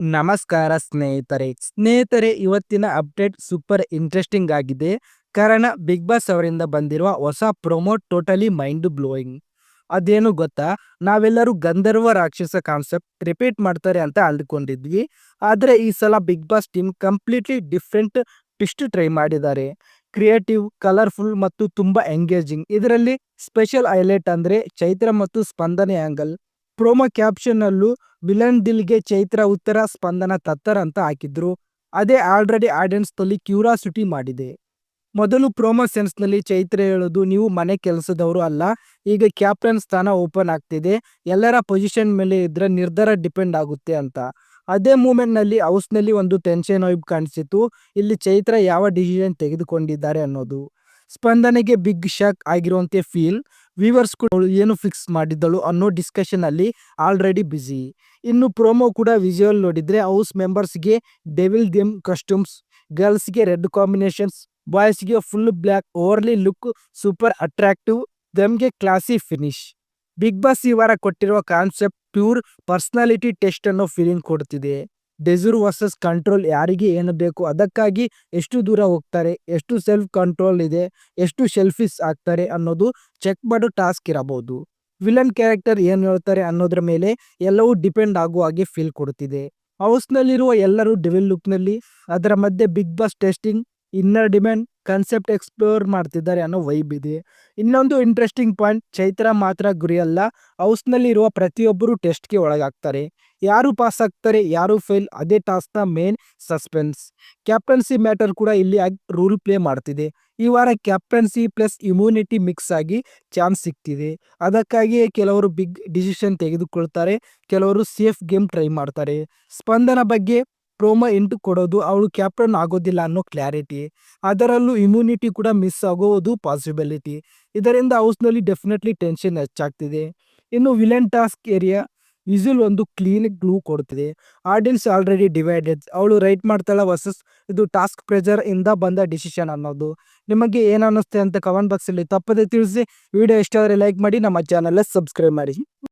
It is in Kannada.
ನಮಸ್ಕಾರ ಸ್ನೇಹಿತರೆ. ಸ್ನೇಹಿತರೆ, ಇವತ್ತಿನ ಅಪ್ಡೇಟ್ ಸೂಪರ್ ಇಂಟ್ರೆಸ್ಟಿಂಗ್ ಆಗಿದೆ. ಕಾರಣ, ಬಿಗ್ ಬಾಸ್ ಅವರಿಂದ ಬಂದಿರುವ ಹೊಸ ಪ್ರೊಮೋ ಟೋಟಲಿ ಮೈಂಡ್ ಬ್ಲೋಯಿಂಗ್. ಅದೇನು ಗೊತ್ತಾ? ನಾವೆಲ್ಲರೂ ಗಂಧರ್ವ ರಾಕ್ಷಸ ಕಾನ್ಸೆಪ್ಟ್ ರಿಪೀಟ್ ಮಾಡ್ತಾರೆ ಅಂತ ಅಂದ್ಕೊಂಡಿದ್ವಿ ಆದರೆ, ಈ ಸಲ big boss team completely different twist try ಮಾಡಿದ್ದಾರೆ. ಕ್ರಿಯೇಟಿವ್, ಕಲರ್ಫುಲ್ ಮತ್ತು ತುಂಬ ಎಂಗೇಜಿಂಗ್. ಇದರಲ್ಲಿ ಸ್ಪೆಷಲ್ ಹೈಲೈಟ್ ಅಂದರೆ ಚೈತ್ರ ಮತ್ತು ಸ್ಪಂದನೆ ಆಂಗಲ್. ಪ್ರೋಮೋ ಕ್ಯಾಪ್ಷನ್ ಅಲ್ಲೂ ವಿಲನ್ ದಿಲ್ಗೆ ಚೈತ್ರ ಉತ್ತರ ಸ್ಪಂದನ ತತ್ತರ ಅಂತ ಹಾಕಿದ್ರು. ಅದೇ ಆಲ್ರೆಡಿ ಆಡಿಯನ್ಸ್ ತಲ್ಲಿ ಕ್ಯೂರಾಸಿಟಿ ಮಾಡಿದೆ. ಮೊದಲು ಪ್ರೋಮೋ ಸೆನ್ಸ್ನಲ್ಲಿ ಚೈತ್ರ ಹೇಳೋದು ನೀವು ಮನೆ ಕೆಲಸದವರು ಅಲ್ಲ, ಈಗ ಕ್ಯಾಪ್ಟನ್ ಸ್ಥಾನ ಓಪನ್ ಆಗ್ತಿದೆ, ಎಲ್ಲರ ಪೊಸಿಷನ್ ಮೇಲೆ ಇದ್ರೆ ನಿರ್ಧಾರ ಡಿಪೆಂಡ್ ಆಗುತ್ತೆ ಅಂತ. ಅದೇ ಮೂಮೆಂಟ್ನಲ್ಲಿ ಹೌಸ್ನಲ್ಲಿ ಒಂದು ಟೆನ್ಷನ್ ವೈಬ್ ಕಾಣಿಸಿತು, ಇಲ್ಲಿ ಚೈತ್ರ ಯಾವ ಡಿಸಿಷನ್ ತೆಗೆದುಕೊಂಡಿದ್ದಾರೆ ಅನ್ನೋದು. ಸ್ಪಂದನೆಗೆ ಬಿಗ್ ಶಾಕ್ ಆಗಿರುವಂತೆ ಫೀಲ್ ವ್ಯೂವರ್ಸ್ ಕೂಡ ಏನು ಫಿಕ್ಸ್ ಮಾಡಿದ್ದಳು ಅನ್ನೋ ಡಿಸ್ಕಷನ್ ಅಲ್ಲಿ ಆಲ್ರೆಡಿ ಬ್ಯುಸಿ ಇನ್ನು ಪ್ರೋಮೋ ಕೂಡ ವಿಜುವಲ್ ನೋಡಿದ್ರೆ ಹೌಸ್ ಮೆಂಬರ್ಸ್ಗೆ ಡೆವಿಲ್ ದೆಮ್ ಕಸ್ಟ್ಯೂಮ್ಸ್ ಗರ್ಲ್ಸ್ಗೆ red combinations ಬಾಯ್ಸ್ಗೆ full black overly look super attractive ದಮ್ಗೆ classy finish big boss ಈ ವಾರ ಕೊಟ್ಟಿರುವ ಕಾನ್ಸೆಪ್ಟ್ ಪ್ಯೂರ್ ಪರ್ಸನಾಲಿಟಿ ಟೆಸ್ಟ್ ಅನ್ನೋ ಫೀಲಿಂಗ್ ಕೊಡ್ತಿದೆ. ಡೆಸೂರ್ ವರ್ಸಸ್ ಕಂಟ್ರೋಲ್ ಯಾರಿಗೆ ಏನು ಬೇಕು ಅದಕ್ಕಾಗಿ ಎಷ್ಟು ದೂರ ಹೋಗ್ತಾರೆ, ಎಷ್ಟು ಸೆಲ್ಫ್ ಕಂಟ್ರೋಲ್ ಇದೆ, ಎಷ್ಟು ಸೆಲ್ಫಿಸ್ ಆಗ್ತಾರೆ ಅನ್ನೋದು ಚೆಕ್ ಮಾಡೋ ಟಾಸ್ಕ್ ಇರಬಹುದು. ವಿಲನ್ ಕ್ಯಾರೆಕ್ಟರ್ ಏನು ಹೇಳ್ತಾರೆ ಅನ್ನೋದ್ರ ಮೇಲೆ ಎಲ್ಲವೂ ಡಿಪೆಂಡ್ ಆಗುವ ಹಾಗೆ ಫೀಲ್ ಕೊಡುತ್ತಿದೆ ಹೌಸ್ನಲ್ಲಿರುವ ಎಲ್ಲರೂ ಡೆವಿಲ್ ಲುಕ್ನಲ್ಲಿ ಅದರ ಮಧ್ಯೆ big boss testing inner demand concept explore ಮಾಡ್ತಿದ್ದಾರೆ ಅನ್ನೋ ವೈಬ್ ಇದೆ. ಇನ್ನೊಂದು ಇಂಟ್ರೆಸ್ಟಿಂಗ್ ಪಾಯಿಂಟ್ ಚೈತ್ರ ಮಾತ್ರ ಗುರಿಯಲ್ಲ ಇರುವ ಪ್ರತಿಯೊಬ್ಬರು ಟೆಸ್ಟ್ಗೆ ಒಳಗಾಗ್ತಾರೆ. ಯಾರು ಪಾಸ್ ಆಗ್ತಾರೆ, ಯಾರು ಫೇಲ್ ಅದೇ ಟಾಸ್ಕ್ನ ಮೇನ್ ಸಸ್ಪೆನ್ಸ್ ಕ್ಯಾಪ್ಟನ್ಸಿ ಮ್ಯಾಟರ್ ಕೂಡ ಇಲ್ಲಿ ರೂಲ್ ಪ್ಲೇ ಮಾಡ್ತಿದೆ. ಈ ವಾರ ಕ್ಯಾಪ್ಟನ್ಸಿ ಪ್ಲಸ್ ಇಮ್ಯುನಿಟಿ ಮಿಕ್ಸ್ ಆಗಿ ಚಾನ್ಸ್ ಸಿಗ್ತಿದೆ. ಅದಕ್ಕಾಗಿಯೇ ಕೆಲವರು ಬಿಗ್ ಡಿಸಿಷನ್ ತೆಗೆದುಕೊಳ್ತಾರೆ, ಕೆಲವರು ಸೇಫ್ ಗೇಮ್ ಟ್ರೈ ಮಾಡ್ತಾರೆ. ಸ್ಪಂದನ ಬಗ್ಗೆ ಪ್ರೋಮೋ ಇಂಟು ಕೊಡೋದು ಅವಳು ಕ್ಯಾಪ್ಟನ್ ಆಗೋದಿಲ್ಲ ಅನ್ನೋ ಕ್ಲಾರಿಟಿ ಅದರಲ್ಲೂ ಇಮ್ಯುನಿಟಿ ಕೂಡ ಮಿಸ್ ಆಗೋದು ಪಾಸಿಬಿಲಿಟಿ ಇದರಿಂದ ಹೌಸ್ನಲ್ಲಿ ಡೆಫಿನೆಟ್ಲಿ ಟೆನ್ಷನ್ ಹೆಚ್ಚಾಗ್ತಿದೆ. ಇನ್ನು ವಿಲನ್ ಟಾಸ್ಕ್ ಏರಿಯಾ ವಿಸುಲ್ ಒಂದು ಕ್ಲೀನ್ ಗ್ಲೂ ಕೊಡ್ತಿದೆ. ಆಡಿಯನ್ಸ್ ಆಲ್ರೆಡಿ ಡಿವೈಡೆಡ್ ಅವಳು ರೈಟ್ ಮಾಡ್ತಾಳೆ ವರ್ಸಸ್ ಇದು ಟಾಸ್ಕ್ ಪ್ರೆಜರ್ ಇಂದ ಬಂದ ಡಿಸಿಷನ್ ಅನ್ನೋದು. ನಿಮಗೆ ಏನು ಅನ್ನಿಸ್ತೆ ಅಂತ ಕಮೆಂಟ್ ಬಾಕ್ಸಲ್ಲಿ ತಪ್ಪದೆ ತಿಳಿಸಿ. ವಿಡಿಯೋ ಇಷ್ಟ ಆದರೆ ಲೈಕ್ ಮಾಡಿ, ನಮ್ಮ ಚಾನಲ್ ಸಬ್ಸ್ಕ್ರೈಬ್ ಮಾಡಿ.